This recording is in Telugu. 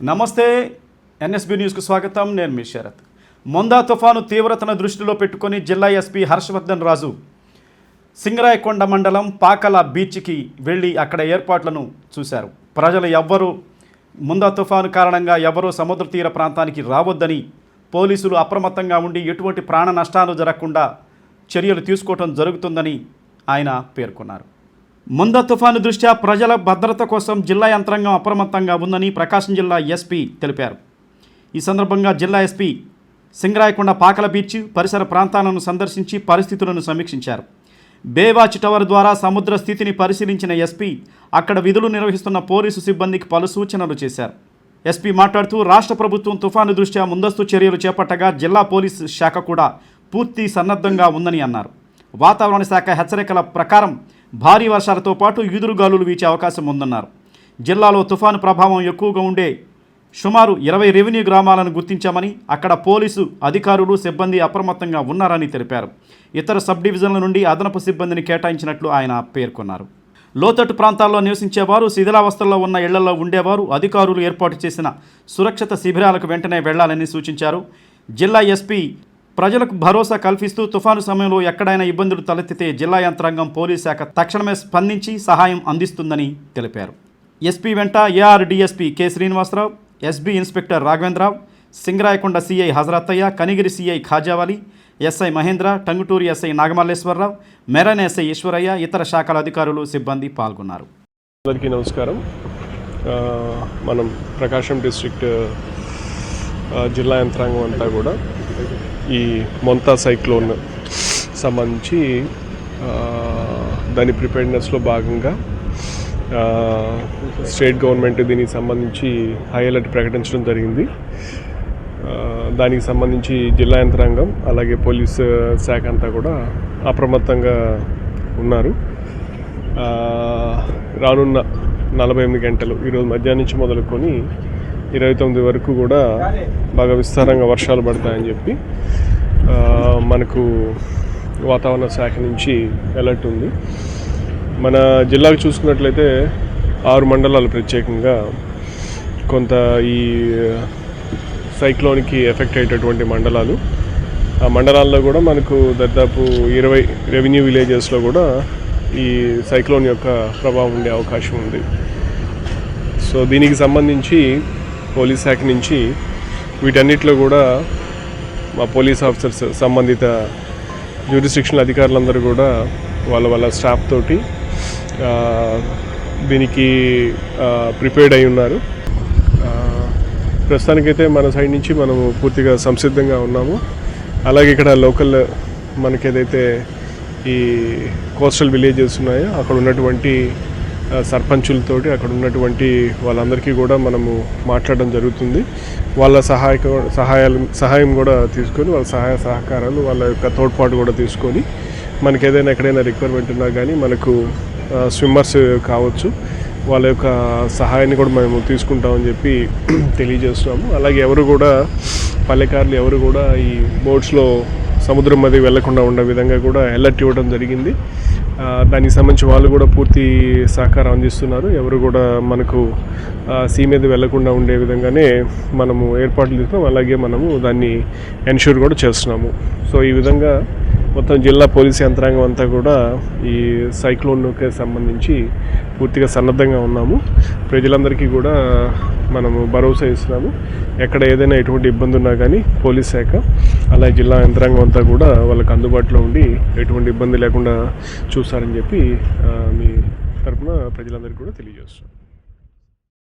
నమస్తే ఎన్ఎస్బి న్యూస్కు స్వాగతం. నేను మీ శరత్. మొందా తుఫాను తీవ్రతను దృష్టిలో పెట్టుకొని జిల్లా ఎస్పీ హర్షవర్ధన్ రాజు సింగరాయకొండ మండలం పాకల బీచ్కి వెళ్ళి అక్కడ ఏర్పాట్లను చూశారు. ప్రజలు ఎవ్వరూ ముందా తుఫాను కారణంగా ఎవరూ సముద్ర తీర ప్రాంతానికి రావద్దని పోలీసులు అప్రమత్తంగా ఉండి ఎటువంటి ప్రాణ నష్టాలు జరగకుండా చర్యలు తీసుకోవటం జరుగుతుందని ఆయన పేర్కొన్నారు. ముంద తుఫాను దృష్ట్యా ప్రజల భద్రత కోసం జిల్లా యంత్రాంగం అప్రమత్తంగా ఉందని ప్రకాశం జిల్లా ఎస్పీ తెలిపారు. ఈ సందర్భంగా జిల్లా ఎస్పీ సింగరాయకొండ పాకల బీచ్ పరిసర ప్రాంతాలను సందర్శించి పరిస్థితులను సమీక్షించారు. బేవాచ్ టవర్ ద్వారా సముద్ర స్థితిని పరిశీలించిన ఎస్పీ అక్కడ విధులు నిర్వహిస్తున్న పోలీసు సిబ్బందికి పలు సూచనలు చేశారు. ఎస్పీ మాట్లాడుతూ రాష్ట్ర ప్రభుత్వం తుఫాను దృష్ట్యా ముందస్తు చర్యలు చేపట్టగా జిల్లా పోలీసు శాఖ కూడా పూర్తి సన్నద్ధంగా ఉందని అన్నారు. వాతావరణ శాఖ హెచ్చరికల ప్రకారం భారీ వర్షాలతో పాటు ఈదురుగాలులు వీచే అవకాశం ఉందన్నారు. జిల్లాలో తుఫాను ప్రభావం ఎక్కువగా ఉండే సుమారు ఇరవై రెవెన్యూ గ్రామాలను గుర్తించామని అక్కడ పోలీసు అధికారులు సిబ్బంది అప్రమత్తంగా ఉన్నారని తెలిపారు. ఇతర సబ్ డివిజన్ల నుండి అదనపు సిబ్బందిని కేటాయించినట్లు ఆయన పేర్కొన్నారు. లోతట్టు ప్రాంతాల్లో నివసించేవారు శిథిలావస్థల్లో ఉన్న ఇళ్ళలో ఉండేవారు అధికారులు ఏర్పాటు చేసిన సురక్షిత శిబిరాలకు వెంటనే వెళ్ళాలని సూచించారు. జిల్లా ఎస్పీ ప్రజలకు భరోసా కల్పిస్తూ తుఫాను సమయంలో ఎక్కడైనా ఇబ్బందులు తలెత్తితే జిల్లా యంత్రాంగం పోలీస్ శాఖ తక్షణమే స్పందించి సహాయం అందిస్తుందని తెలిపారు. ఎస్పీ వెంట AR DSP K Srinivasarao SB inspector Raghavendrarao Singarayakonda CI Hazarathaiah Kanigiri CI Khajavali SI Mahendra Tanguturi SI Nagamalleswararao మెరన్ ఎస్ఐ ఈశ్వరయ్య ఇతర శాఖల అధికారులు సిబ్బంది పాల్గొన్నారు. అందరికీ నమస్కారం. మనం ప్రకాశం డిస్ట్రిక్ట్ జిల్లా యంత్రాంగం అంతా కూడా ఈ మొంతా సైక్లోన్ సంబంధించి దాని ప్రిపేర్నెస్లో భాగంగా స్టేట్ గవర్నమెంట్ దీనికి సంబంధించి హై అలర్ట్ ప్రకటించడం జరిగింది. దానికి సంబంధించి జిల్లా యంత్రాంగం అలాగే పోలీస్ శాఖ అంతా కూడా అప్రమత్తంగా ఉన్నారు. రానున్న నలభై ఎనిమిది గంటలు ఈరోజు మధ్యాహ్నం నుంచి మొదలుకొని ఇరవై తొమ్మిది వరకు కూడా బాగా విస్తారంగా వర్షాలు పడతాయని చెప్పి మనకు వాతావరణ శాఖ నుంచి అలర్ట్ ఉంది. మన జిల్లాకు చూసుకున్నట్లయితే ఆరు మండలాలు ప్రత్యేకంగా కొంత ఈ సైక్లోన్కి ఎఫెక్ట్ అయ్యేటటువంటి మండలాలు. ఆ మండలాల్లో కూడా మనకు దాదాపు ఇరవై రెవెన్యూ విలేజెస్లో కూడా ఈ సైక్లోన్ యొక్క ప్రభావం ఉండే అవకాశం ఉంది. సో దీనికి సంబంధించి పోలీస్ శాఖ నుంచి వీటన్నిటిలో కూడా మా పోలీస్ ఆఫీసర్స్ సంబంధిత జ్యూరిస్టిక్షన్ అధికారులందరూ కూడా వాళ్ళ వాళ్ళ స్టాఫ్ తోటి దీనికి ప్రిపేర్డ్ అయి ఉన్నారు. ప్రస్తుతానికైతే మన సైడ్ నుంచి మనము పూర్తిగా సంసిద్ధంగా ఉన్నాము. అలాగే ఇక్కడ లోకల్ మనకి ఏదైతే ఈ కోస్టల్ విలేజెస్ ఉన్నాయో అక్కడ ఉన్నటువంటి సర్పంచులతోటి అక్కడ ఉన్నటువంటి వాళ్ళందరికీ కూడా మనము మాట్లాడడం జరుగుతుంది. వాళ్ళ సహాయక సహాయాలు సహాయం కూడా తీసుకొని వాళ్ళ సహాయ సహకారాలు వాళ్ళ యొక్క తోడ్పాటు కూడా తీసుకొని మనకి ఏదైనా ఎక్కడైనా రిక్వైర్మెంట్ ఉన్నా కానీ మనకు స్విమ్మర్స్ కావచ్చు. వాళ్ళ యొక్క సహాయాన్ని కూడా మేము తీసుకుంటామని చెప్పి తెలియజేస్తున్నాము. అలాగే ఎవరు కూడా పల్లెకారులు ఎవరు కూడా ఈ బోట్స్లో సముద్రం మధ్య వెళ్ళకుండా ఉండే విధంగా కూడా అలర్ట్ ఇవ్వడం జరిగింది. దానికి సంబంధించి వాళ్ళు కూడా పూర్తి సహకారం అందిస్తున్నారు. ఎవరు కూడా మనకు సీ మీద వెళ్ళకుండా ఉండే విధంగానే మనము ఏర్పాట్లు తీసుకున్నాం అలాగే మనము దాన్ని ఎన్ష్యూర్ కూడా చేస్తున్నాము. సో ఈ విధంగా మొత్తం జిల్లా పోలీస్ యంత్రాంగం అంతా కూడా ఈ సైక్లోన్కి సంబంధించి పూర్తిగా సన్నద్ధంగా ఉన్నాము. ప్రజలందరికీ కూడా మనము భరోసా ఇస్తున్నాము. ఎక్కడ ఏదైనా ఎటువంటి ఇబ్బంది ఉన్నా కానీ పోలీస్ శాఖ అలాగే జిల్లా యంత్రాంగం అంతా కూడా వాళ్ళకి అందుబాటులో ఉండి ఎటువంటి ఇబ్బంది లేకుండా చూస్తారని చెప్పి మీ తరపున ప్రజలందరికీ కూడా తెలియజేస్తున్నాం.